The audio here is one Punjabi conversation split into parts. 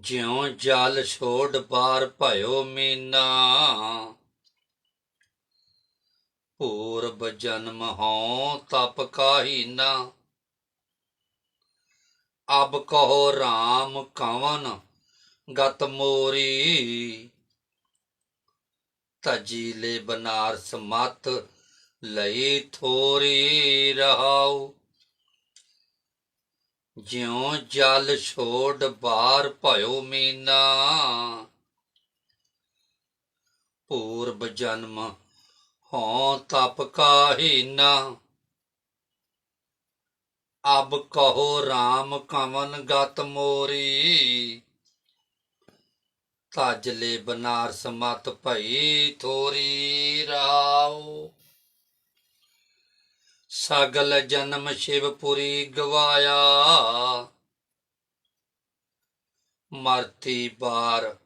ਜਿਉ ਜਲ ਛੋੜ ਬਾਰ ਭਇਓ ਮੀਨਾ। ਪੂਰਬ ਜਨਮ ਹਉ ਤਪ ਕਾਹੀਨਾ। ਅਬ ਕਹੋ RAM ਕਵਨ ਗਤ ਮੋਰੀ। ਤਜੀ ਲੈ ਬਨਾਰਸ ਮਤ ਲਈ ਥੋਰੀ ਰਹਾਉ। ਜਿਉ ਜਲ ਛੋੜ ਬਾਰ ਭਇਓ ਮੀਨਾ। ਪੂਰਬ ਜਨਮ ਹਉ ਤਪ ਕਾਹੀਨਾ ਅਬ ਕਹੋ RAM ਕਵਨ ਗਤ ਮੋਰੀ। ਤਾਜਲੇ ਬਨਾਰਸ ਮਤ ਭਈ ਥੋਰੀ ਰਾਓ। ਸਗਲ ਜਨਮ ਸ਼ਿਵਪੁਰੀ ਗਵਾਇਆ। ਮਰਤੀ ਬਾਰ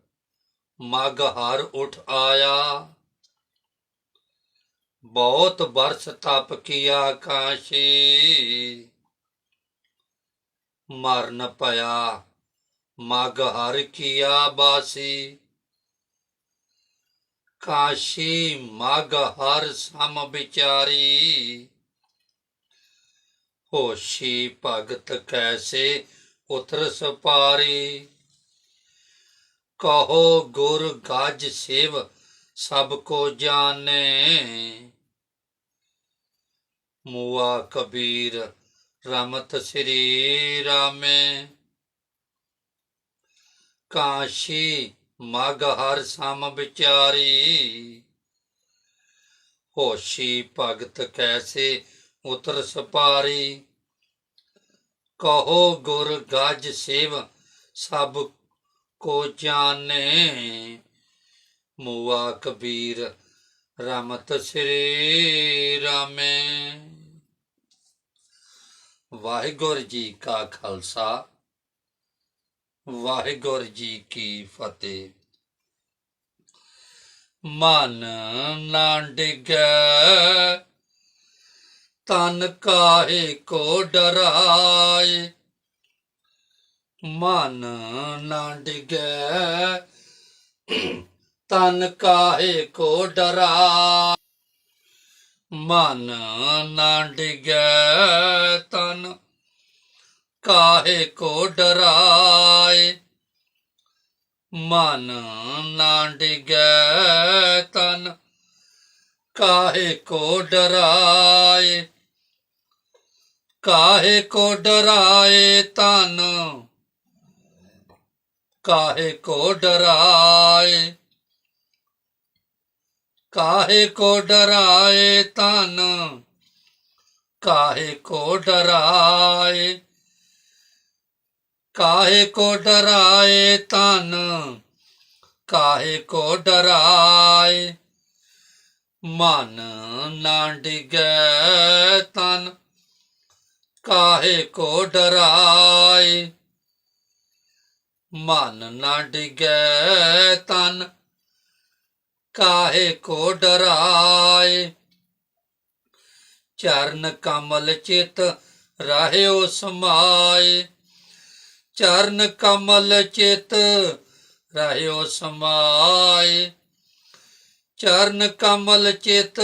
ਮਗ ਹਰ ਉਠ ਆਇਆ। ਬਹੁਤ ਬਰਸ ਤਪ ਕੀਆ ਕਾਸ਼ੀ। ਮਰਨ ਪਿਆ ਮਗ ਹਰ ਕੀਆ ਬਾਸੀ। ਕਾਸ਼ੀ ਮਗ ਹਰ ਸਮ ਵਿਚਾਰੀ। ਹੋਸ਼ੀ ਭਗਤ ਕੈਸੇ ਉਤਰ ਸਪਾਰੀ? ਕਹੋ ਗੁਰ ਗਜ ਸਿਵ, ਸਭ ਕੋ ਜਾਣੇ। ਮੁਆ ਕਬੀਰ ਰਮਤ ਸ੍ਰੀ ਰਾਮੇ। ਕਾਸ਼ੀ ਮਗ ਹਰ ਸਮ ਵਿਚਾਰੀ। ਹੋਸ਼ੀ ਭਗਤ ਕੈਸੇ ਉਤਰ ਸਪਾਰੀ। ਕਹੋ, ਗੁਰ ਗਜ ਸੇਵ, ਸਭ ਕੋ ਜਾਣੇ। ਮੁਆ ਕਬੀਰ, ਰਮਤ ਸ੍ਰੀ ਰਾਮੇ। ਵਾਹਿਗੁਰੂ ਜੀ ਕਾ ਖਾਲਸਾ, ਵਾਹਿਗੁਰੂ ਜੀ ਕੀ ਫਤਿਹ। ਮਨ ਨਾ ਡਿਗੈ ਤਨ ਕਾਹੇ ਕੋ ਡਰਾਏ। ਮਨ ਨਾ ਡਿਗੈ। ਤਨ ਕਾਹੇ ਕੋ ਡਰਾ ਮਨ ਨਾ ਡਿਗੈ। ਤਨ ਕਾਹੇ ਕੋ ਡਰਾਏ। ਮਨ ਨਾ ਡਿਗੈ। ਤਨ ਕਾਹੇ ਕੋ ਡਰਾਏ? ਕਾਹੇ ਕੋ ਡਰਾਏ ਤਨ ਕਾਹੇ ਕੋ ਡਰਾਏ? ਕਾਹੇ ਕੋ ਡਰਾਏ ਤਨ ਕਾਹੇ ਕੋ ਡਰਾਏ? ਕਾਹੇ ਕੋ ਡਰਾਏ ਤਨ ਕਾਹੇ ਕੋ ਡਰਾਏ? ਮਨ ਨਾ ਡਿਗੈ ਤਨ, ਕਾਹੇ ਕੋ ਡਰਾਏ? ਮਨ ਨਾ ਡਿਗੈ ਤਨ, ਕਾਹੇ ਕੋ ਡਰਾਏ? ਚਰਨ ਕਮਲ ਚਿਤ ਰਹਿਓ ਸਮਾਏ। ਚਰਨ ਕਮਲ ਚਿਤ ਰਹਿਓ ਸਮਾਏ। ਚਰਨ ਕਮਲ ਚਿਤ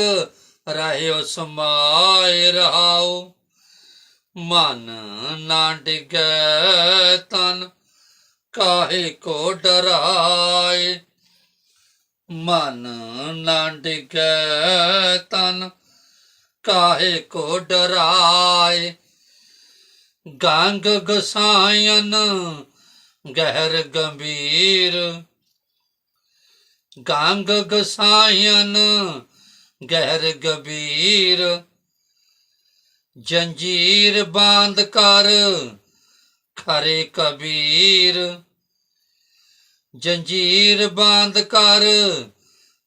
ਰਹਿਓ ਸਮਾਏ ਰਹਾਓ। ਮਨ ਨਾ ਡਿਗੈ ਤਨ, ਕਾਹੇ ਕੋ ਡਰਾਏ। ਮਨ ਨਾ ਡਿਗੈ ਤਨ, ਕਾਹੇ ਕੋ ਡਰਾਏ। ਗੰਗ ਗਸਾਇਨ ਗਹਿਰ ਗੰਭੀਰ ਗੰਗ ਗਸਾਇਨ, ਗਹਿਰ ਗੰਭੀਰ। ਜੰਜੀਰ ਬਾਂਧ ਕਰ, ਖਰੇ ਕਬੀਰ। ਜੰਜੀਰ ਬਾਂਧ ਕਰ,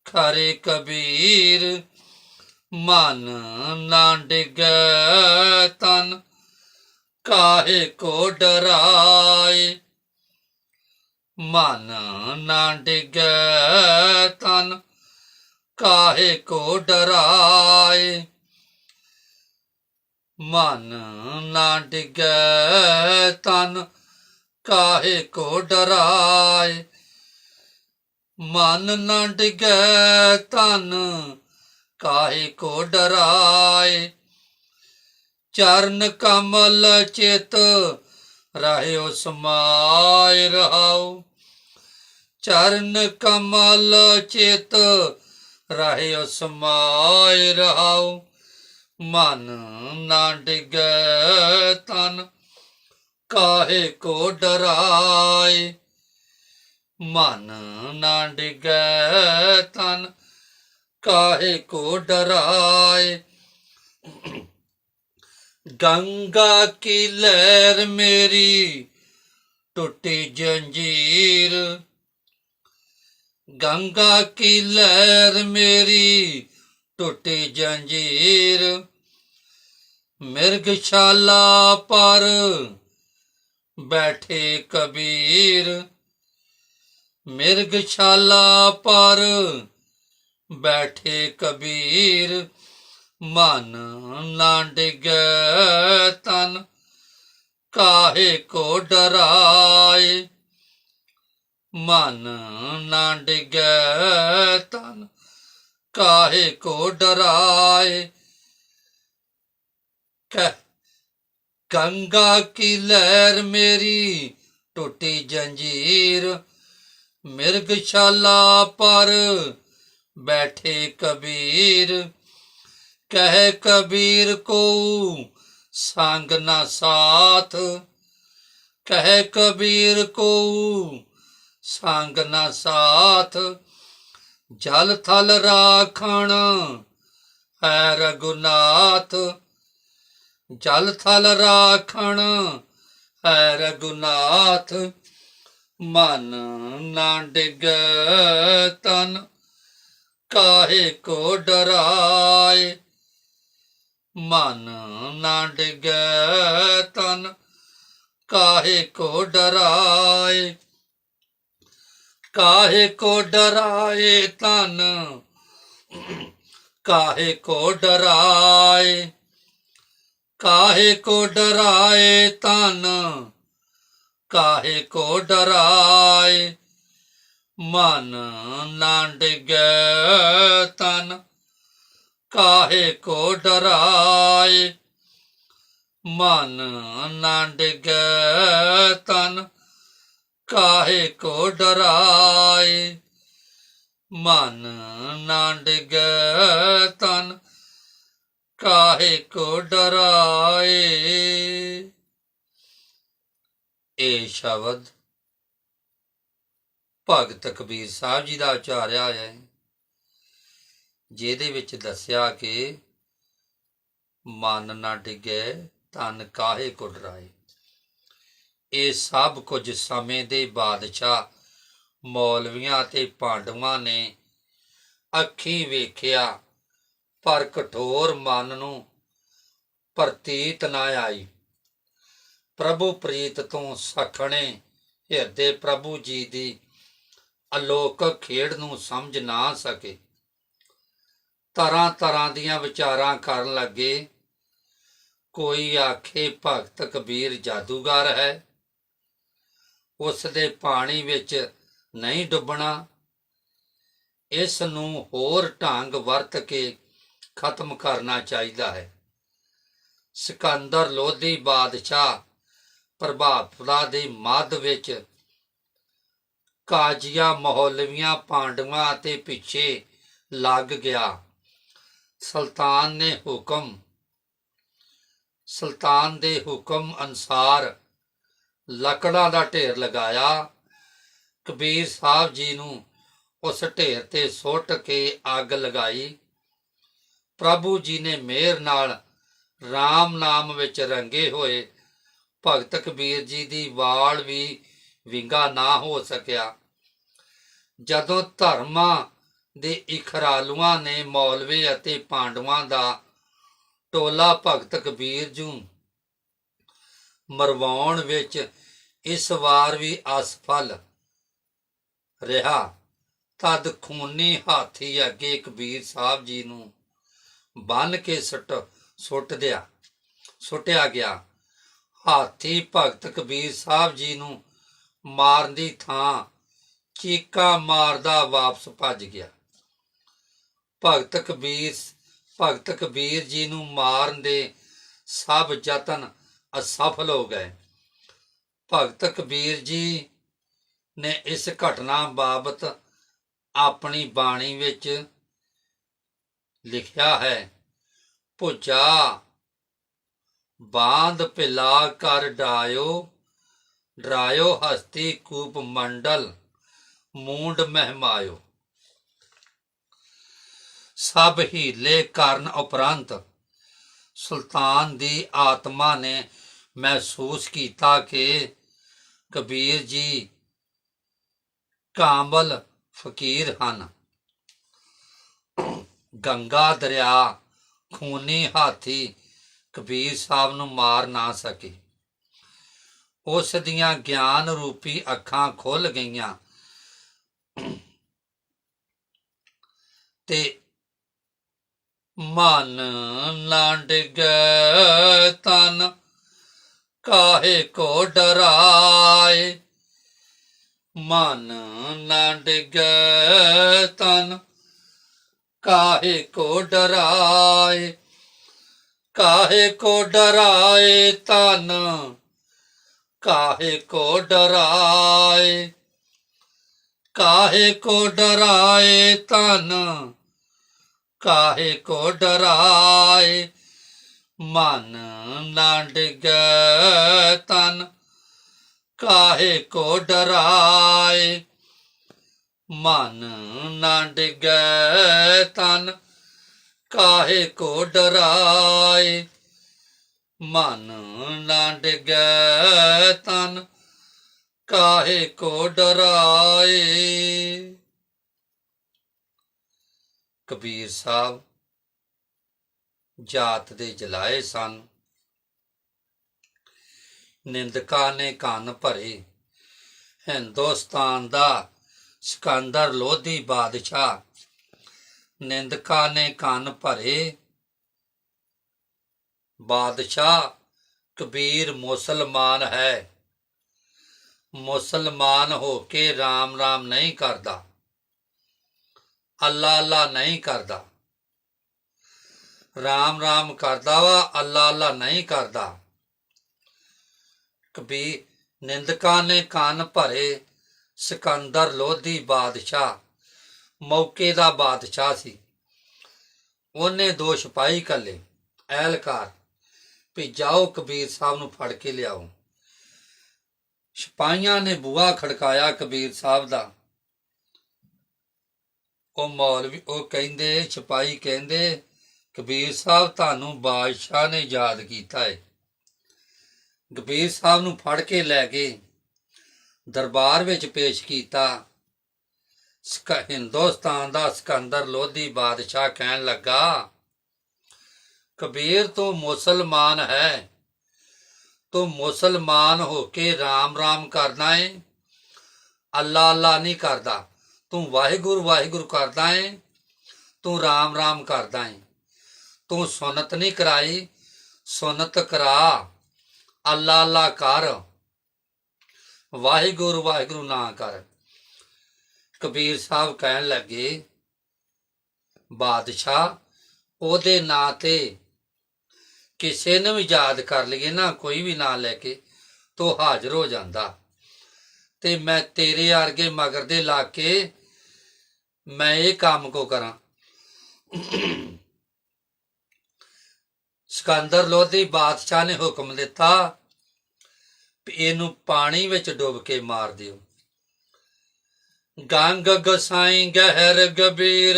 ਖਰੇ ਕਬੀਰ। ਮਨ ਨਾ ਡਿਗੈ ਤਨ, ਕਾਹੇ ਕੋ ਡਰਾਏ? ਮਨ ਨਾ ਡਿਗੈ ਤਨ, ਕਾਹੇ ਕੋ ਡਰਾਏ? ਮਨ ਨਾ ਡਿਗੈ ਤਨ, ਕਾਹੇ ਕੋ ਡਰਾਏ? ਮਨ ਨਾ ਡਿਗੈ ਤਨ, ਕਾਹੇ ਕੋ ਡਰਾਏ? ਚਰਨ ਕਮਲ ਚਿਤ, ਰਹਿਓ ਸਮਾਇ ਰਹਾਉ ਚਰਨ ਕਮਲ ਚਿਤ ਰਹਿਓ ਸਮਾਇ ਰਹਾਉ, ਮਨ ਨਾ ਡਿਗੈ ਤਨ, ਕਾਹੇ ਕੋ ਡਰਾਏ? ਮਨ ਨਾ ਡਿਗੈ ਤਨ, ਕਾਹੇ ਕੋ ਡਰਾਏ? ਗੰਗਾ ਕੀ ਲਹਿਰ ਮੇਰੀ, ਟੁੱਟੀ ਜੰਜੀਰ ਗੰਗਾ ਕੀ ਲਹਿਰ ਮੇਰੀ ਟੁੱਟੀ ਜੰਜੀਰ। ਮਿਰਗਸ਼ਾਲਾ ਪਰ ਬੈਠੇ ਕਬੀਰ। ਮਿਰਗਸ਼ਾਲਾ ਪਰ ਬੈਠੇ ਕਬੀਰ। ਮਨ ਨਾ ਡਿਗੈ ਤਨ, ਕਾਹੇ ਕੋ ਡਰਾਏ? ਮਨ ਨਾ ਡਿਗੈ ਤਨ, ਕਾਹੇ ਕੋ ਡਰਾਏ? ਕਹਿ, ਗੰਗਾ ਕੀ ਲਹਿਰ ਮੇਰੀ? ਟੁੱਟੀ ਜੰਜੀਰ ਮਿਰਗਸ਼ਾਲਾ ਪਰ ਬੈਠੇ ਕਬੀਰ। ਕਹਿ, ਕਬੀਰ ਕੋ ਸੰਗ ਨਾ ਸਾਥ? ਕਹਿ, ਕਬੀਰ ਕੋ ਸੰਗ ਨਾ ਸਾਥ, ਜਲ ਥਲ ਰਾਖਣ, ਹੈ ਰਗੁਨਾਥ ਜਲ ਥਲ ਰਾਖਣ, ਹੈ ਰਗੁਨਾਥ ਮਨ ਨਾ ਡਿਗੈ ਤਨ, ਕਾਹੇ ਕੋ ਡਰਾਏ। ਮਨ ਨਾ ਡਿਗੈ ਤਨ, ਕਾਹੇ ਕੋ ਡਰਾਏ। ਕਾਹੇ ਕੋ ਡਰਾਏ ਤਨ ਕਾਹੇ ਕੋ ਡਰਾਏ? ਕਾਹੇ ਕੋ ਡਰਾਏ ਤਨ ਕਾਹੇ ਕੋ ਡਰਾਏ? ਮਨ ਨਾ ਡਿਗੈ ਤਨ। ਕਾਹੇ ਕੋ ਡਰਾਏ? ਮਨ ਨਾ ਡਿਗੈ ਤਨ। ਕਾਹੇ ਕੋ ਡਰਾਏ? ਮਨ ਨਾ ਡਿਗੈ ਤਨ, ਕਾਹੇ ਕੋ ਡਰਾਏ? ਇਹ ਸ਼ਬਦ ਭਗਤ ਕਬੀਰ ਸਾਹਿਬ ਜੀ ਦਾ ਉਚਾਰਿਆ ਹੋਇਆ ਹੈ, ਜਿਹਦੇ ਵਿੱਚ ਦੱਸਿਆ ਕਿ ਮਨ ਨਾ ਡਿਗੇ, ਤਨ ਕਾਹੇ ਕੋ ਡਰਾਏ? ਇਹ ਸਭ ਕੁਝ ਸਮੇਂ ਦੇ ਬਾਦਸ਼ਾਹ ਮੌਲਵੀਆਂ ਤੇ ਪਾਂਡਵਾਂ ਨੇ ਅੱਖੀ ਵੇਖਿਆ, ਪਰ ਕਠੋਰ ਮਨ ਨੂੰ ਪ੍ਰਤੀਤ ਨਾ ਆਈ। ਪ੍ਰਭੂ ਪ੍ਰੀਤ ਤੋਂ ਸਖਣੇ ਹਿਰਦੇ ਪ੍ਰਭੂ ਜੀ ਦੀ ਅਲੋਕਕ ਖੇਡ ਨੂੰ ਸਮਝ ਨਾ ਸਕੇ। ਤਰ੍ਹਾਂ ਤਰ੍ਹਾਂ ਦੀਆਂ ਵਿਚਾਰਾਂ ਕਰਨ ਲੱਗੇ, ਕੋਈ ਆਖੇ ਭਗਤ ਕਬੀਰ ਜਾਦੂਗਰ ਹੈ। ਉਸ ਦੇ ਪਾਣੀ ਵਿੱਚ ਨਹੀਂ ਡੁੱਬਣਾ, ਇਸ ਨੂੰ ਹੋਰ ਢੰਗ ਵਰਤ ਕੇ ਖਤਮ ਕਰਨਾ ਚਾਹੀਦਾ ਹੈ। ਸਿਕੰਦਰ ਲੋਧੀ ਬਾਦਸ਼ਾਹ ਪ੍ਰਭਾਵਪੁਰਾ ਦੇ ਮੱਧ ਵਿੱਚ ਕਾਜੀਆਂ, ਮਹੌਲਵੀਆਂ, ਪਾਂਡਵਾਂ ਅਤੇ ਪਿੱਛੇ ਲੱਗ ਗਿਆ। ਸੁਲਤਾਨ ਨੇ ਹੁਕਮ, ਸੁਲਤਾਨ ਦੇ ਹੁਕਮ ਅਨਸਾਰ ਲੱਕੜਾਂ ਦਾ ਢੇਰ ਲਗਾਇਆ। ਕਬੀਰ ਸਾਹਿਬ ਜੀ ਨੂੰ ਉਸ ਢੇਰ ਤੇ ਸੁੱਟ ਕੇ ਅੱਗ ਲਗਾਈ। ਪ੍ਰਭੂ ਜੀ ਨੇ ਮਿਹਰ ਨਾਲ RAM ਨਾਮ ਵਿੱਚ ਰੰਗੇ ਹੋਏ ਭਗਤ ਕਬੀਰ ਜੀ ਦੀ ਵਾਲ ਵੀ ਵਿੰਗਾ ਨਾ ਹੋ ਸਕਿਆ। ਜਦੋਂ ਧਰਮਾਂ ਦੇ ਇਖਰਾਲੂਆਂ ਨੇ ਮੌਲਵੇ ਅਤੇ ਪਾਂਡਵਾਂ ਦਾ ਟੋਲਾ ਭਗਤ ਕਬੀਰ ਜੂ ਮਰਵਾਉਣ ਵਿੱਚ ਇਸ ਵਾਰ ਵੀ ਅਸਫਲ ਰਿਹਾ। ਤਦ ਖੂਨੀ ਹਾਥੀ ਅੱਗੇ ਕਬੀਰ ਸਾਹਿਬ ਜੀ ਨੂੰ ਬੰਨ ਕੇ ਸੁੱਟ ਸੁੱਟ ਦਿਆ, ਸੁੱਟਿਆ ਗਿਆ। ਹਾਥੀ ਭਗਤ ਕਬੀਰ ਸਾਹਿਬ ਜੀ ਨੂੰ ਮਾਰਨ ਦੀ ਥਾਂ ਚੀਕਾ ਮਾਰਦਾ ਵਾਪਸ ਭੱਜ ਗਿਆ। ਭਗਤ ਕਬੀਰ ਭਗਤ ਕਬੀਰ ਜੀ ਨੂੰ ਮਾਰਨ ਦੇ ਸਭ ਯਤਨ ਅਸਫਲ ਹੋ ਗਏ। ਭਗਤ ਕਬੀਰ ਜੀ ਨੇ ਇਸ ਘਟਨਾ ਬਾਬਤ ਆਪਣੀ ਬਾਣੀ ਵਿੱਚ ਲਿਖਿਆ ਹੈ, ਭੁਜਾ, ਬਾਂਧ ਪਿਲਾ ਕਰ ਡਾਇਓ, ਡਰਾਇਓ ਹਸਤੀ ਕੂਪ ਮੰਡਲ, ਮੂੰਡ ਮਹਿਮਾਇਓ। ਸਭ ਹੀਲੇ ਕਰਨ ਉਪਰੰਤ ਸੁਲਤਾਨ ਦੀ ਆਤਮਾ ਨੇ ਮਹਿਸੂਸ ਕੀਤਾ ਕਿ ਕਬੀਰ ਜੀ ਕਾਮਲ ਫਕੀਰ ਹਨ। ਗੰਗਾ ਦਰਿਆ ਖੂਨੀ ਹਾਥੀ ਕਬੀਰ ਸਾਹਿਬ ਨੂੰ ਮਾਰ ਨਾ ਸਕੇ। ਉਸ ਦੀਆਂ ਗਿਆਨ ਰੂਪੀ ਅੱਖਾਂ ਖੁੱਲ ਗਈਆਂ ਤੇ ਮਨ ਨਾ ਡਿਗੈ ਤਨ ਕਾਹੇ ਕੋ ਡਰਾਏ? ਮਨ ਨਾ ਡਿਗੈ ਤਨ, ਕਾਹੇ ਕੋ ਡਰਾਏ? ਕਾਹੇ ਕੋ ਡਰਾਏ ਤਨ, ਕਾਹੇ ਕੋ ਡਰਾਏ? ਕਾਹੇ ਕੋ ਡਰਾਏ ਤਨ, ਕਾਹੇ ਕੋ ਡਰਾਏ? ਮਨ ਨਾ ਡਿਗੈ ਤਨ, ਕਾਹੇ ਕੋ ਡਰਾਏ? ਮਨ ਨਾ ਡਿਗੈ ਤਨ, ਕਾਹੇ ਕੋ ਡਰਾਏ? ਮਨ ਨਾ ਡਿਗੈ ਤਨ, ਕਾਹੇ ਕੋ ਡਰਾਏ? ਕਬੀਰ ਸਾਹਿਬ ਜਾਤ ਦੇ ਜਲਾਏ ਸਨ। ਨਿੰਦਕਾਂ ਨੇ ਕੰਨ ਭਰੇ। ਹਿੰਦੁਸਤਾਨ ਦਾ ਸਿਕੰਦਰ ਲੋਧੀ ਬਾਦਸ਼ਾਹ ਨਿੰਦਕਾਂ ਨੇ ਕੰਨ ਭਰੇ। ਬਾਦਸ਼ਾਹ ਕਬੀਰ ਮੁਸਲਮਾਨ ਹੈ। ਮੁਸਲਮਾਨ ਹੋ ਕੇ ਰਾਮ ਰਾਮ ਨਹੀਂ ਕਰਦਾ। ਅੱਲਾ ਅੱਲਾ ਨਹੀਂ ਕਰਦਾ। ਰਾਮ ਰਾਮ ਕਰਦਾ ਵਾ, ਅੱਲਾ ਅੱਲਾ ਨਹੀਂ ਕਰਦਾ। ਕਬੀਰ ਨਿੰਦਕਾਂ ਨੇ ਕੰਨ ਭਰੇ ਸਿਕੰਦਰ ਲੋਧੀ ਬਾਦਸ਼ਾਹ, ਮੌਕੇ ਦਾ ਬਾਦਸ਼ਾਹ ਸੀ। ਉਹਨੇ ਦੋ ਸਿਪਾਹੀ ਕੱਲੇ ਐਲਕਾਰ, ਵੀ ਜਾਓ ਕਬੀਰ ਸਾਹਿਬ ਨੂੰ ਫੜ ਕੇ ਲਿਆਓ। ਸਿਪਾਹੀਆਂ ਨੇ ਬੂਹਾ ਖੜਕਾਇਆ ਕਬੀਰ ਸਾਹਿਬ ਦਾ। ਉਹ ਮੌਲਵੀ, ਉਹ ਕਹਿੰਦੇ, ਸਿਪਾਹੀ ਕਹਿੰਦੇ ਕਬੀਰ ਸਾਹਿਬ ਤੁਹਾਨੂੰ ਬਾਦਸ਼ਾਹ ਨੇ ਯਾਦ ਕੀਤਾ ਹੈ ਕਬੀਰ ਸਾਹਿਬ ਨੂੰ ਫੜ ਕੇ ਲੈ ਕੇ ਦਰਬਾਰ ਵਿੱਚ ਪੇਸ਼ ਕੀਤਾ। ਸਕ ਹਿੰਦੁਸਤਾਨ ਦਾ ਸਿਕੰਦਰ ਲੋਧੀ ਬਾਦਸ਼ਾਹ ਕਹਿਣ ਲੱਗਾ, ਕਬੀਰ, ਤੋਂ ਮੁਸਲਮਾਨ ਹੈ। ਤੂੰ ਮੁਸਲਮਾਨ ਹੋ ਕੇ ਰਾਮ ਰਾਮ ਕਰਦਾ ਏ। ਅੱਲਾ ਅੱਲਾ ਨਹੀਂ ਕਰਦਾ। ਤੂੰ ਵਾਹਿਗੁਰੂ ਵਾਹਿਗੁਰੂ ਕਰਦਾ ਏ। ਤੂੰ ਰਾਮ ਰਾਮ ਕਰਦਾ ਏ। ਤੂੰ ਸੁਨਤ ਨਹੀਂ ਕਰਾਈ, ਸੁਨਤ ਕਰਾ। ਅੱਲਾ ਅੱਲਾ ਕਰ। ਵਾਹਿਗੁਰੂ ਵਾਹਿਗੁਰੂ ਨਾ ਕਰ। ਕਬੀਰ ਸਾਹਿਬ ਕਹਿਣ ਲੱਗੇ, ਬਾਦਸ਼ਾਹ, ਉਹਦੇ ਨਾਂ ਤੇ ਕਿਸੇ ਨੂੰ ਵੀ ਯਾਦ ਕਰ ਲਈਏ ਨਾ, ਕੋਈ ਵੀ ਨਾਂ ਲੈ ਕੇ, ਤੋ ਹਾਜ਼ਰ ਹੋ ਜਾਂਦਾ। ਤੇ ਮੈਂ ਤੇਰੇ ਅਰਗੇ ਮਗਰ ਦੇ ਲਾ ਕੇ ਮੈਂ ਇਹ ਕੰਮ ਕੋ ਕਰਾਂ। ਸਿਕੰਦਰ ਲੋਧੀ ਬਾਦਸ਼ਾਹ ਨੇ ਹੁਕਮ ਦਿੱਤਾ ਇਹਨੂੰ ਪਾਣੀ ਵਿੱਚ ਡੁੱਬ ਕੇ ਮਾਰ ਦਿਓ। ਗੰਗ ਗਸਾਈ ਗਹਿਰ ਗਬੀਰ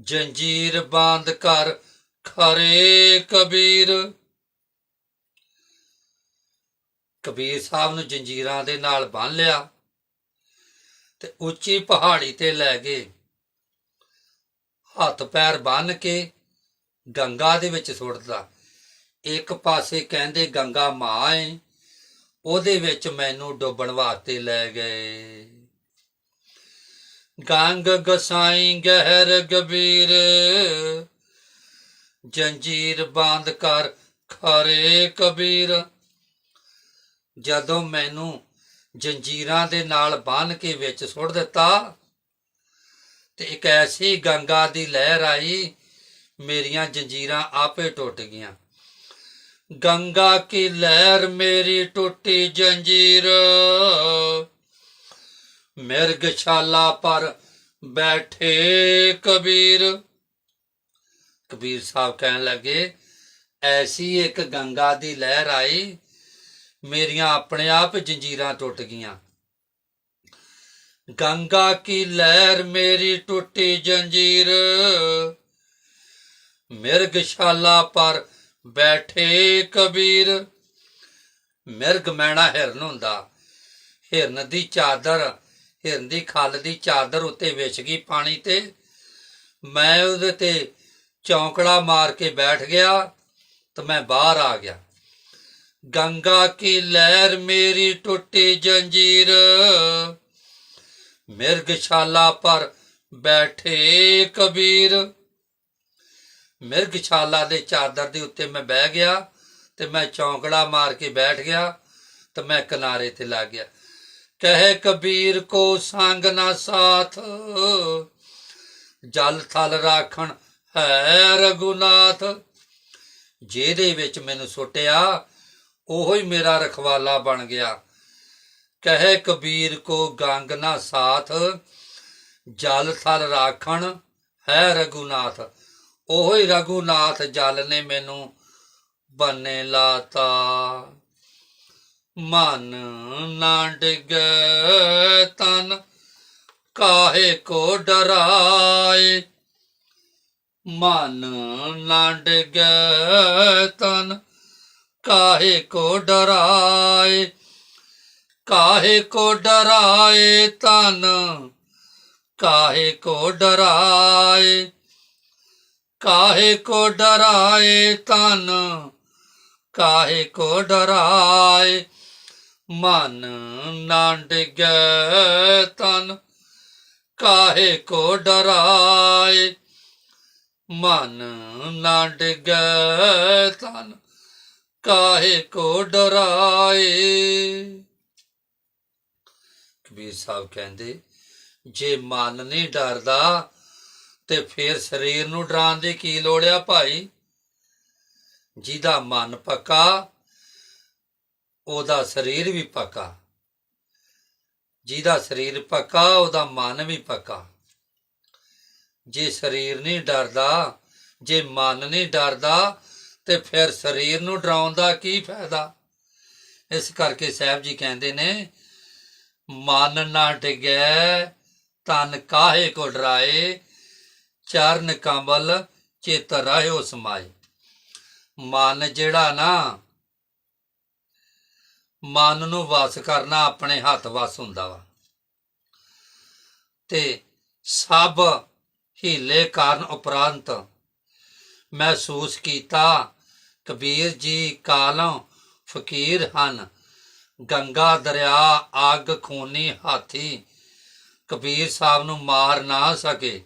ਜੰਜੀਰ ਬਾਂਧ ਕਰ ਖਰੇ ਕਬੀਰ। ਕਬੀਰ ਸਾਹਿਬ ਨੂੰ ਜੰਜੀਰਾਂ ਦੇ ਨਾਲ ਬੰਨ ਲਿਆ ਤੇ ਉੱਚੀ ਪਹਾੜੀ ਤੇ ਲੈ ਗਏ। ਹੱਥ ਪੈਰ ਬੰਨ ਕੇ ਗੰਗਾ ਦੇ ਵਿੱਚ ਸੁੱਟਦਾ। ਇੱਕ ਪਾਸੇ ਕਹਿੰਦੇ, ਗੰਗਾ ਮਾਂ ਏ। ਉਹਦੇ ਵਿੱਚ ਮੈਨੂੰ ਡੁੱਬਣ ਵਾਸਤੇ ਲੈ ਗਏ। ਗੰਗ ਗਸਾਈ ਗਹਿਰ ਗਬੀਰ ਜੰਜੀਰ ਬਾਂਧ ਕਰ ਖਰੇ ਕਬੀਰ। ਜਦੋਂ ਮੈਨੂੰ ਜੰਜੀਰਾਂ ਦੇ ਨਾਲ ਬੰਨ ਕੇ ਵਿੱਚ ਸੁੱਟ ਦਿੱਤਾ ਤੇ ਇੱਕ ਐਸੀ ਗੰਗਾ ਦੀ ਲਹਿਰ ਆਈ ਮੇਰੀਆਂ ਜੰਜੀਰਾਂ ਆਪੇ ਟੁੱਟ ਗਈਆਂ। ਗੰਗਾ ਕੀ ਲਹਿਰ ਮੇਰੀ ਟੁੱਟੀ ਜੰਜੀਰ। ਮਿਰਗਸ਼ਾਲਾ ਪਰ ਬੈਠੇ ਕਬੀਰ। ਕਬੀਰ ਸਾਹਿਬ ਕਹਿਣ ਲੱਗੇ, ਐਸੀ ਇੱਕ ਗੰਗਾ ਦੀ ਲਹਿਰ ਆਈ, ਮੇਰੀਆਂ ਆਪਣੇ ਆਪ ਜੰਜੀਰਾਂ ਟੁੱਟ ਗਈਆਂ। ਗੰਗਾ ਕੀ ਲਹਿਰ ਮੇਰੀ ਟੁੱਟੀ ਜੰਜੀਰ। ਮਿਰਗਸ਼ਾਲਾ ਪਰ ਬੈਠੇ ਕਬੀਰ। ਮਿਰਗ ਮੈਣਾ ਹਿਰਨ ਹੁੰਦਾ। ਹਿਰਨ ਦੀ ਚਾਦਰ, ਹਿਰਨ ਦੀ ਖੱਲ ਦੀ ਚਾਦਰ ਉੱਤੇ ਵਿਛ ਗਈ ਪਾਣੀ ਤੇ। ਮੈਂ ਉਹਦੇ ਤੇ ਚੌਂਕੜਾ ਮਾਰ ਕੇ ਬੈਠ ਗਿਆ ਤੇ ਮੈਂ ਬਾਹਰ ਆ ਗਿਆ। ਗੰਗਾ ਕੀ ਲਹਿਰ ਮੇਰੀ ਟੁੱਟੀ ਜੰਜੀਰ। ਮਿਰਗਸ਼ਾਲਾ ਪਰ ਬੈਠੇ ਕਬੀਰ। ਮਿਰਗਸ਼ਾਲਾ ਦੇ ਚਾਦਰ ਦੇ ਉੱਤੇ ਮੈਂ ਬਹਿ ਗਿਆ ਤੇ ਮੈਂ ਚੌਂਕੜਾ ਮਾਰ ਕੇ ਬੈਠ ਗਿਆ ਤੇ ਮੈਂ ਕਿਨਾਰੇ ਤੇ ਲੱਗ ਗਿਆ। ਕਹੇ ਕਬੀਰ ਕੋ ਸੰਗ ਨਾ ਸਾਥ, ਜਲ ਥਲ ਰਾਖਣ ਹੈ ਰਗੁਨਾਥ ਜਿਹਦੇ ਵਿੱਚ ਮੈਨੂੰ ਸੁੱਟਿਆ, ਉਹੋ ਹੀ ਮੇਰਾ ਰਖਵਾਲਾ ਬਣ ਗਿਆ। ਕਹੇ ਕਬੀਰ ਕੋ ਗੰਗ ਨਾ ਸਾਥ, ਜਲ ਥਲ ਰਾਖਣ ਹੈ ਰਗੁਨਾਥ ਉਹੋ ਹੀ ਰਗੁਨਾਥ ਜਲ ਨੇ ਮੈਨੂੰ ਬੰਨੇ ਲਾਤਾ। ਮਨ ਨਾ ਡਿਗੈ ਤਨ, ਕਾਹੇ ਕੋ ਡਰਾਏ? ਮਨ ਨਾ ਡਿਗੈ ਤਨ, ਕਾਹੇ ਕੋ ਡਰਾਏ? ਕਾਹੇ ਕੋ ਡਰਾਏ ਤਨ, ਕਾਹੇ ਕੋ ਡਰਾਏ? ਕਾਹੇ ਕੋ ਡਰਾਏ ਤਨ, ਕਾਹੇ ਕੋ ਡਰਾਏ ਮਨ ਨਾ ਡਿਗੈ ਤਨ, ਕਾਹੇ ਕੋ ਡਰਾਏ ਮਨ ਨਾ ਡਿਗੈ ਤਨ, ਕਾਹੇ ਕੋ ਡਰਾਏ। ਕਬੀਰ ਸਾਹਿਬ ਕਹਿੰਦੇ, ਜੇ ਮਨ ਨਹੀਂ ਡਰਦਾ ਤੇ ਫਿਰ ਸਰੀਰ ਨੂੰ ਡਰਾਉਣ ਦੀ ਕੀ ਲੋੜ ਆ ਭਾਈ? ਜਿਹਦਾ ਮਨ ਪੱਕਾ, ਉਹਦਾ ਸਰੀਰ ਵੀ ਪੱਕਾ। ਜਿਹਦਾ ਸਰੀਰ ਪੱਕਾ, ਉਹਦਾ ਮਨ ਵੀ ਪੱਕਾ। ਜੇ ਸਰੀਰ ਨਹੀਂ ਡਰਦਾ, ਜੇ ਮਨ ਨਹੀਂ ਡਰਦਾ, ਤੇ ਫਿਰ ਸਰੀਰ ਨੂੰ ਡਰਾਉਣ ਦਾ ਕੀ ਫਾਇਦਾ? ਇਸ ਕਰਕੇ ਸਾਹਿਬ ਜੀ ਕਹਿੰਦੇ ਨੇ, ਮਨ ਨਾ ਡਿਗੈ, ਤਨ ਕਾਹੇ ਕੋ ਡਰਾਏ ਚਰਨ ਕੰਬਲ ਚਿਤ ਰਹਿਓ ਸਮਾਏ ਮਨ ਜਿਹੜਾ ਨਾ, ਮਨ ਨੂੰ ਵਸ ਕਰਨਾ ਆਪਣੇ ਹੱਥ ਵਾਸ ਹੁੰਦਾ ਵਾ। ਤੇ ਸਭ ਹੀਲੇ ਕਾਰਨ ਉਪਰੰਤ ਮਹਿਸੂਸ ਕੀਤਾ, ਕਬੀਰ ਜੀ ਕਾਲੋਂ ਫਕੀਰ ਹਨ। ਗੰਗਾ, ਦਰਿਆ, ਅੱਗ, ਖੂਨੀ, ਹਾਥੀ ਕਬੀਰ ਸਾਹਿਬ ਨੂੰ ਮਾਰ ਨਾ ਸਕੇ।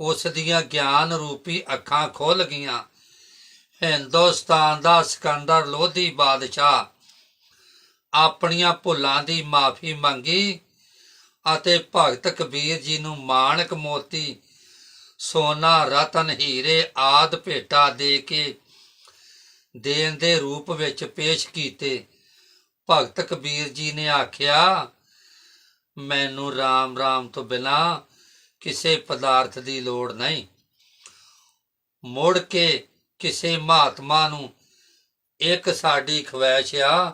ਉਸ ਦੀਆਂ ਗਿਆਨ ਰੂਪੀ ਅੱਖਾਂ ਖੁੱਲ ਗਈਆਂ ਹਿੰਦੁਸਤਾਨ ਦਾ ਸਿਕੰਦਰ ਲੋਧੀ ਬਾਦਸ਼ਾਹ ਆਪਣੀਆਂ ਭੁੱਲਾਂ ਦੀ ਮਾਫੀ ਮੰਗੀ ਅਤੇ ਭਗਤ ਕਬੀਰ ਜੀ ਨੂੰ ਮਾਣਕ ਮੋਤੀ ਸੋਨਾ, ਰਤਨ, ਹੀਰੇ ਆਦ ਭੇਟਾ ਦੇ ਕੇ ਦੇਣ ਦੇ ਰੂਪ ਵਿੱਚ ਪੇਸ਼ ਕੀਤੇ। ਭਗਤ ਕਬੀਰ ਜੀ ਨੇ ਆਖਿਆ, ਮੈਨੂੰ RAM RAM ਤੋਂ ਬਿਨਾ ਕਿਸੇ ਪਦਾਰਥ ਦੀ ਲੋੜ ਨਹੀਂ। ਮੁੜ ਕੇ ਕਿਸੇ ਮਹਾਤਮਾ ਨੂੰ ਇੱਕ ਸਾਡੀ ਖਵਾਇਸ਼ ਆ,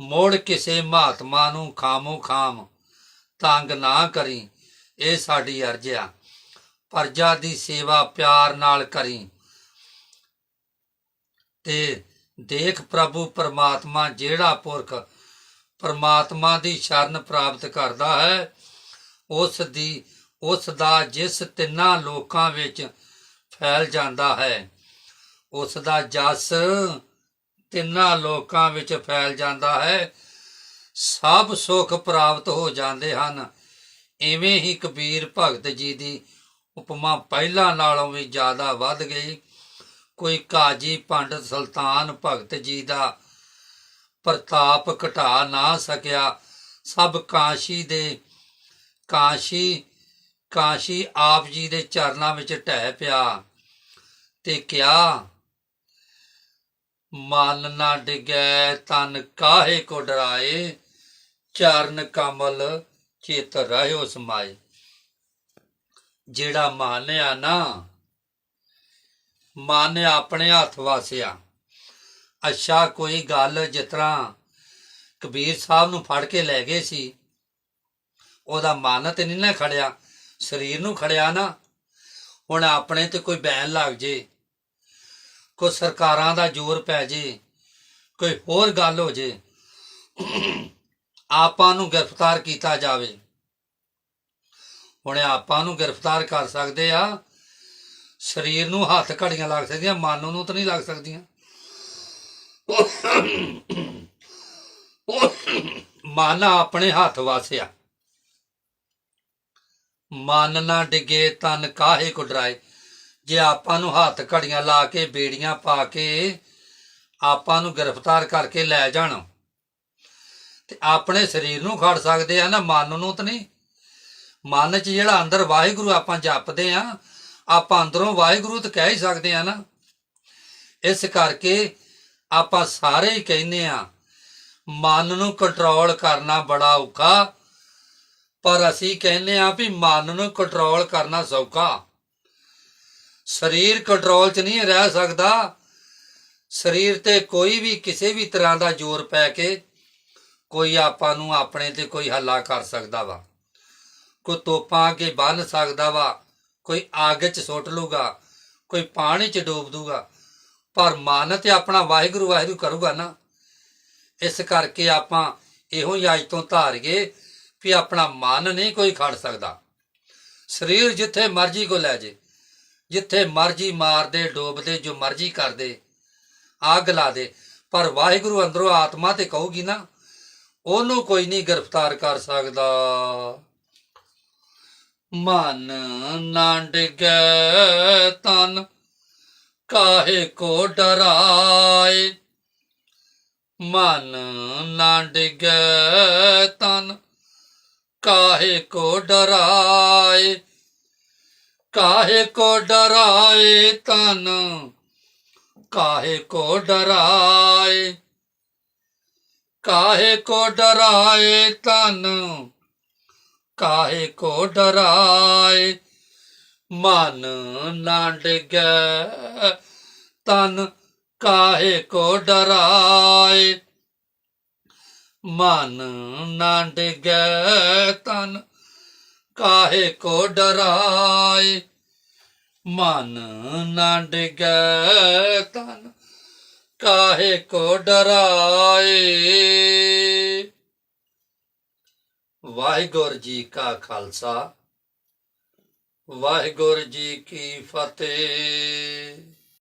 ਮੁੜ ਕਿਸੇ ਮਹਾਤਮਾ ਨੂੰ ਖਾਮੋ ਖਾਮ ਤੰਗ ਨਾ ਕਰੀ, ਇਹ ਸਾਡੀ ਅਰਜ਼ ਆ। ਪਰਜਾ ਦੀ ਸੇਵਾ ਪਿਆਰ ਨਾਲ ਕਰੀ। ਤੇ ਦੇਖ ਪ੍ਰਭੂ ਪਰਮਾਤਮਾ ਜਿਹੜਾ ਪੁਰਖ ਪਰਮਾਤਮਾ ਦੀ ਸ਼ਰਨ ਪ੍ਰਾਪਤ ਕਰਦਾ ਹੈ, ਉਸ ਦੀ ਉਸ ਦਾ ਜਿਸ ਤਿੰਨਾਂ ਲੋਕਾਂ ਵਿੱਚ ਫੈਲ ਜਾਂਦਾ ਹੈ ਉਸ ਦਾ ਜਸ ਤਿੰਨਾਂ ਲੋਕਾਂ ਵਿੱਚ ਫੈਲ ਜਾਂਦਾ ਹੈ। ਸਭ ਸੁਖ ਪ੍ਰਾਪਤ ਹੋ ਜਾਂਦੇ ਹਨ। ਇਵੇਂ ਹੀ ਕਬੀਰ ਭਗਤ ਜੀ ਦੀ ਉਪਮਾ ਪਹਿਲਾਂ ਨਾਲੋਂ ਵੀ ਜ਼ਿਆਦਾ ਵੱਧ ਗਈ। ਕੋਈ ਕਾਜੀ ਪੰਡਤ ਸੁਲਤਾਨ ਭਗਤ ਜੀ ਦਾ ਪ੍ਰਤਾਪ ਘਟਾ ਨਾ ਸਕਿਆ। ਸਭ ਕਾਸ਼ੀ ਦੇ, ਕਾਸ਼ੀ ਕਾਸ਼ੀ ਆਪ ਜੀ ਦੇ ਚਰਨਾਂ ਵਿੱਚ ਢਹਿ ਪਿਆ ਤੇ ਕਿਹਾ, ਮਨ ਨਾ ਡਿਗੈ, ਤਨ ਕਾਹੇ ਕੋ ਡਰਾਏ, ਚਰਨ ਕਮਲ ਚਿਤ ਰਹਿਓ ਸਮਾਏ। ਜਿਹੜਾ ਮਾਨਿਆ ਨਾ, ਮਨ ਆਪਣੇ ਹੱਥ ਵਾਸਿਆ। ਅੱਛਾ ਕੋਈ ਗੱਲ ਜਿਸ ਤਰ੍ਹਾਂ ਕਬੀਰ ਸਾਹਿਬ ਨੂੰ ਫੜ ਕੇ ਲੈ ਗਏ ਸੀ, ਉਹਦਾ ਮਨ ਤੇ ਨਹੀਂ ਨਾ ਖੜਿਆ। ਸਰੀਰ ਨੂੰ ਖੜਿਆ ਨਾ, ਹੁਣ ਆਪਣੇ ਤੇ ਕੋਈ ਬੈਨ ਲੱਗ ਜੇ, ਕੋਈ ਸਰਕਾਰਾਂ ਦਾ ਜ਼ੋਰ ਪੈ ਜੇ, ਕੋਈ ਹੋਰ ਗੱਲ ਹੋ ਜੇ, ਆਪਾਂ ਨੂੰ ਗ੍ਰਿਫਤਾਰ ਕੀਤਾ ਜਾਵੇ। ਹੁਣ ਆਪਾਂ ਨੂੰ ਗ੍ਰਿਫਤਾਰ ਕਰ ਸਕਦੇ ਆ, ਸਰੀਰ ਨੂੰ ਹੱਥ ਘੜੀਆਂ ਲੱਗ ਸਕਦੀਆਂ, ਮਨ ਨੂੰ ਤਾਂ ਨਹੀਂ ਲੱਗ ਸਕਦੀਆਂ। ਮਨ ਆਪਣੇ ਹੱਥ ਵਾਸਿਆ। ਮਨ ਨਾ ਡਿਗੇ, ਤਨ ਕਾਹੇ ਕੋ ਡਰਾਏ ਜੇ ਆਪਾਂ ਨੂੰ ਹੱਥ ਘੜੀਆਂ ਲਾ ਕੇ, ਬੇੜੀਆਂ ਪਾ ਕੇ, ਆਪਾਂ ਨੂੰ ਗ੍ਰਿਫਤਾਰ ਕਰਕੇ ਲੈ ਜਾਣ। ਤੇ ਆਪਣੇ ਸਰੀਰ ਨੂੰ ਖੜ ਸਕਦੇ ਆ ਨਾ, ਮਨ ਨੂੰ ਤਾਂ ਨਹੀਂ। ਮਨ 'ਚ ਜਿਹੜਾ ਅੰਦਰ ਵਾਹਿਗੁਰੂ ਆਪਾਂ ਜਪਦੇ ਆ, ਆਪਾਂ ਅੰਦਰੋਂ ਵਾਹਿਗੁਰੂ ਤਾਂ ਕਹਿ ਹੀ ਸਕਦੇ ਆ ਨਾ। ਇਸ ਕਰਕੇ ਆਪਾਂ ਸਾਰੇ ਹੀ ਕਹਿੰਦੇ ਆ, ਮਨ ਨੂੰ ਕੰਟਰੋਲ ਕਰਨਾ ਬੜਾ ਔਖਾ। ਪਰ ਅਸੀਂ ਕਹਿੰਦੇ ਆ ਵੀ ਮਨ ਨੂੰ ਕੰਟਰੋਲ ਕਰਨਾ ਸੌਖਾ। ਸਰੀਰ ਕੰਟਰੋਲ 'ਚ ਨਹੀਂ ਰਹਿ ਸਕਦਾ। ਸਰੀਰ ਤੇ ਕੋਈ ਵੀ ਕਿਸੇ ਵੀ ਤਰ੍ਹਾਂ ਦਾ ਜ਼ੋਰ ਪੈ ਕੇ ਕੋਈ ਆਪਾਂ ਨੂੰ ਆਪਣੇ ਤੇ ਕੋਈ ਹੱਲਾ ਕਰ ਸਕਦਾ ਵਾ। ਕੋਈ ਤੋਪਾਂ ਅੱਗੇ ਬੰਨ ਸਕਦਾ ਵਾ, ਕੋਈ ਅੱਗ 'ਚ ਸੁੱਟ ਲੂਗਾ, ਕੋਈ ਪਾਣੀ 'ਚ ਡੋਬ ਦੂਗਾ। ਪਰ ਮਨ ਤੇ ਆਪਣਾ ਵਾਹਿਗੁਰੂ ਵਾਹਿਗੁਰੂ ਕਰੂਗਾ ਨਾ। ਇਸ ਕਰਕੇ ਆਪਾਂ ਇਹੋ ਹੀ ਅੱਜ ਤੋਂ ਧਾਰੀਏ ਵੀ ਆਪਣਾ ਮਨ ਨਹੀਂ ਕੋਈ ਖੜ ਸਕਦਾ। ਸਰੀਰ ਜਿੱਥੇ ਮਰਜ਼ੀ ਕੋ ਲੈ ਜੇ, ਜਿੱਥੇ ਮਰਜ਼ੀ ਮਾਰਦੇ, ਡੋਬਦੇ, ਜੋ ਮਰਜ਼ੀ ਕਰਦੇ ਅੱਗ ਲਾ ਦੇ। ਪਰ ਵਾਹਿਗੁਰੂ ਅੰਦਰੋਂ ਆਤਮਾ ਤੇ ਕਹੂਗੀ ਨਾ, ਉਹਨੂੰ ਕੋਈ ਨਹੀਂ ਗ੍ਰਿਫਤਾਰ ਕਰ ਸਕਦਾ। ਮਨ ਨਾ ਡਿਗੈ ਤਨ, ਕਾਹੇ ਕੋ ਡਰਾਏ। ਮਨ ਨਾ ਡਿਗੈ ਤਨ ਕਾਹੇ ਕੋ ਡਰਾਏ, ਕਾਹੇ ਕੋ ਡਰਾਏ ਤਨ, ਕਾਹੇ ਕੋ ਡਰਾਏ, ਕਾਹੇ ਕੋ ਡਰਾਏ ਤਨ, ਕਾਹੇ ਕੋ ਡਰਾਏ, ਮਨ ਨਾ ਗੈ ਤਨ, ਕਾਹੇ ਕੋ ਡਰਾਏ ਮਨ ਨਾ ਡਿਗੈ ਤਨ, ਕਾਹੇ ਕੋ ਡਰਾਏ? ਮਨ ਨਾ ਡਿਗੈ ਤਨ, ਕਾਹੇ ਕੋ ਡਰਾਏ? ਵਾਹਿਗੁਰੂ ਜੀ ਕਾ ਖਾਲਸਾ, ਵਾਹਿਗੁਰੂ ਜੀ ਕੀ ਫਤਿਹ।